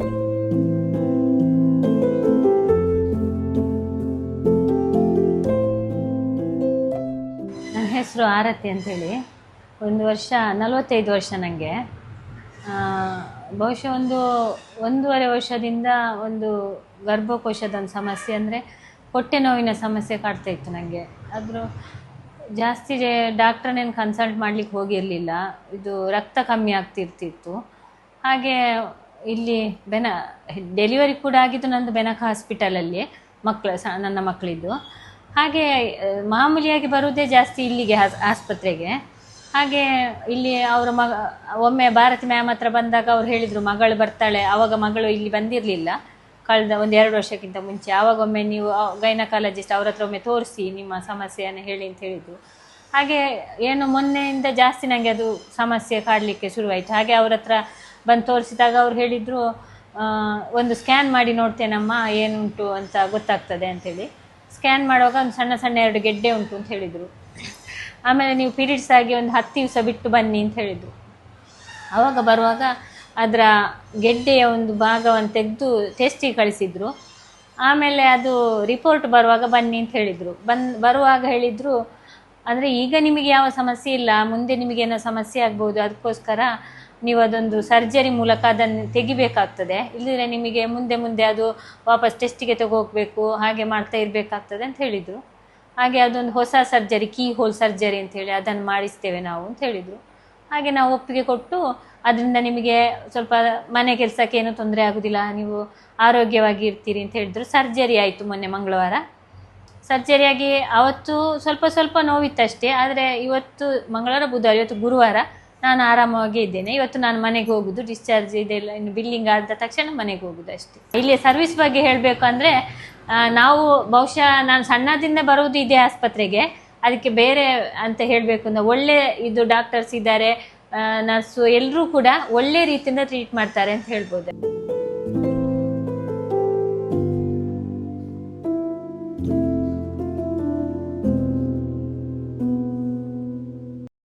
ನನ್ನ ಹೆಸರು ಆರತಿ ಅಂತೇಳಿ. ಒಂದು ವರ್ಷ, ನಲವತ್ತೈದು ವರ್ಷ ನನಗೆ ಬಹುಶಃ ಒಂದು ಒಂದೂವರೆ ವರ್ಷದಿಂದ ಒಂದು ಗರ್ಭಕೋಶದ ಒಂದು ಸಮಸ್ಯೆ ಅಂದರೆ ಹೊಟ್ಟೆ ನೋವಿನ ಸಮಸ್ಯೆ ಕಾಡ್ತಾ ಇತ್ತು ನನಗೆ ಆದರೂ ಜಾಸ್ತಿ ಡಾಕ್ಟ್ರನ್ನೇನು ಕನ್ಸಲ್ಟ್ ಮಾಡ್ಲಿಕ್ಕೆ ಹೋಗಿರಲಿಲ್ಲ. ಇದು ರಕ್ತ ಕಮ್ಮಿ ಆಗ್ತಿರ್ತಿತ್ತು. ಹಾಗೆ ಇಲ್ಲಿ ಬೆನ ಡೆಲಿವರಿ ಕೂಡ ಆಗಿದ್ದು ನಂದು ಬೆನಕ ಹಾಸ್ಪಿಟಲಲ್ಲಿ ಮಕ್ಕಳು ಸ, ನನ್ನ ಮಕ್ಕಳಿದ್ದು ಹಾಗೆ ಮಾಮೂಲಿಯಾಗಿ ಬರುವುದೇ ಜಾಸ್ತಿ ಇಲ್ಲಿಗೆ ಆಸ್ಪತ್ರೆಗೆ. ಹಾಗೆ ಇಲ್ಲಿ ಅವರ ಮಗ, ಒಮ್ಮೆ ಭಾರತಿ ಮ್ಯಾಮ್ ಹತ್ರ ಬಂದಾಗ ಅವ್ರು ಹೇಳಿದರು, ಮಗಳು ಬರ್ತಾಳೆ ಆವಾಗ ಮಗಳು ಇಲ್ಲಿ ಬಂದಿರಲಿಲ್ಲ. ಕಳೆದ ಒಂದು ಎರಡು ವರ್ಷಕ್ಕಿಂತ ಮುಂಚೆ ಆವಾಗೊಮ್ಮೆ ನೀವು ಗೈನಕಾಲಜಿಸ್ಟ್ ಅವ್ರ ಹತ್ರ ಒಮ್ಮೆ ತೋರಿಸಿ ನಿಮ್ಮ ಸಮಸ್ಯೆಯನ್ನು ಹೇಳಿ ಅಂತ ಹೇಳಿದರು. ಹಾಗೆ, ಏನು ಮೊನ್ನೆಯಿಂದ ಜಾಸ್ತಿ ನನಗೆ ಅದು ಸಮಸ್ಯೆ ಕಾಡಲಿಕ್ಕೆ ಶುರುವಾಯಿತು. ಹಾಗೆ ಅವ್ರ ಹತ್ರ ಬಂದು ತೋರಿಸಿದಾಗ ಅವ್ರು ಹೇಳಿದರು ಒಂದು ಸ್ಕ್ಯಾನ್ ಮಾಡಿ ನೋಡ್ತೇನಮ್ಮ, ಏನುಂಟು ಅಂತ ಗೊತ್ತಾಗ್ತದೆ ಅಂತೇಳಿ. ಸ್ಕ್ಯಾನ್ ಮಾಡುವಾಗ ಒಂದು ಸಣ್ಣ ಸಣ್ಣ ಎರಡು ಗೆಡ್ಡೆ ಉಂಟು ಅಂತ ಹೇಳಿದರು. ಆಮೇಲೆ ನೀವು ಪೀರಿಯಡ್ಸ್ ಆಗಿ ಒಂದು ಹತ್ತು ದಿವಸ ಬಿಟ್ಟು ಬನ್ನಿ ಅಂತ ಹೇಳಿದರು. ಆವಾಗ ಬರುವಾಗ ಅದರ ಗೆಡ್ಡೆಯ ಒಂದು ಭಾಗವನ್ನು ತೆಗೆದು ಟೆಸ್ಟಿಗೆ ಕಳಿಸಿದರು. ಆಮೇಲೆ ಅದು ರಿಪೋರ್ಟ್ ಬರುವಾಗ ಬನ್ನಿ ಅಂತ ಹೇಳಿದರು. ಬನ್ ಬರುವಾಗ ಹೇಳಿದರು, ಅಂದರೆ ಈಗ ನಿಮಗೆ ಯಾವ ಸಮಸ್ಯೆ ಇಲ್ಲ, ಮುಂದೆ ನಿಮಗೇನೋ ಸಮಸ್ಯೆ ಆಗ್ಬೋದು, ಅದಕ್ಕೋಸ್ಕರ ನೀವು ಅದೊಂದು ಸರ್ಜರಿ ಮೂಲಕ ಅದನ್ನು ತೆಗಿಬೇಕಾಗ್ತದೆ. ಇಲ್ಲದ್ರೆ ನಿಮಗೆ ಮುಂದೆ ಮುಂದೆ ಅದು ವಾಪಸ್ ಟೆಸ್ಟಿಗೆ ಹೋಗಬೇಕು ಹಾಗೆ ಮಾಡ್ತಾ ಇರಬೇಕಾಗ್ತದೆ ಅಂತ ಹೇಳಿದರು. ಹಾಗೆ ಅದೊಂದು ಹೊಸ ಸರ್ಜರಿ ಕೀ ಹೋಲ್ ಸರ್ಜರಿ ಅಂತ ಹೇಳಿ ಅದನ್ನು ಮಾಡಿಸ್ತೇವೆ ನಾವು ಅಂತ ಹೇಳಿದರು. ಹಾಗೆ ನಾವು ಒಪ್ಪಿಗೆ ಕೊಟ್ಟು ಅದರಿಂದ ನಿಮಗೆ ಸ್ವಲ್ಪ ಮನೆ ಕೆಲಸಕ್ಕೆ ಏನೂ ತೊಂದರೆ ಆಗೋದಿಲ್ಲ, ನೀವು ಆರೋಗ್ಯವಾಗಿ ಇರ್ತೀರಿ ಅಂತ ಹೇಳಿದ್ರು. ಸರ್ಜರಿ ಆಯಿತು ಮೊನ್ನೆ ಮಂಗಳವಾರ. ಸರ್ಜರಿಯಾಗಿ ಅವತ್ತು ಸ್ವಲ್ಪ ಸ್ವಲ್ಪ ನೋವಿತ್ತಷ್ಟೇ, ಆದರೆ ಇವತ್ತು ಮಂಗಳವಾರ, ಬುಧವಾರ, ಇವತ್ತು ಗುರುವಾರ ನಾನು ಆರಾಮವಾಗಿ ಇದ್ದೇನೆ. ಇವತ್ತು ನಾನು ಮನೆಗೆ ಹೋಗುದು ಡಿಸ್ಚಾರ್ಜ್ ಇದೆಲ್ಲ ಇನ್ನು ಬಿಲ್ಲಿಂಗ್ ಆದ ತಕ್ಷಣ ಮನೆಗೆ ಹೋಗುದು ಅಷ್ಟೇ. ಇಲ್ಲಿ ಸರ್ವಿಸ್ ಬಗ್ಗೆ ಹೇಳಬೇಕು ಅಂದ್ರೆ ನಾವು ಬಹುಶಃ ನಾನು ಸಣ್ಣದಿಂದ ಬರುವುದು ಇದೆ ಆಸ್ಪತ್ರೆಗೆ. ಅದಕ್ಕೆ ಬೇರೆ ಅಂತ ಹೇಳಬೇಕು ಅಂದ್ರೆ, ಒಳ್ಳೆ ಇದು ಡಾಕ್ಟರ್ಸ್ ಇದ್ದಾರೆ ನರ್ಸು ಎಲ್ಲರೂ ಕೂಡ ಒಳ್ಳೆ ರೀತಿಯಿಂದ ಟ್ರೀಟ್ ಮಾಡ್ತಾರೆ ಅಂತ ಹೇಳ್ಬೋದು.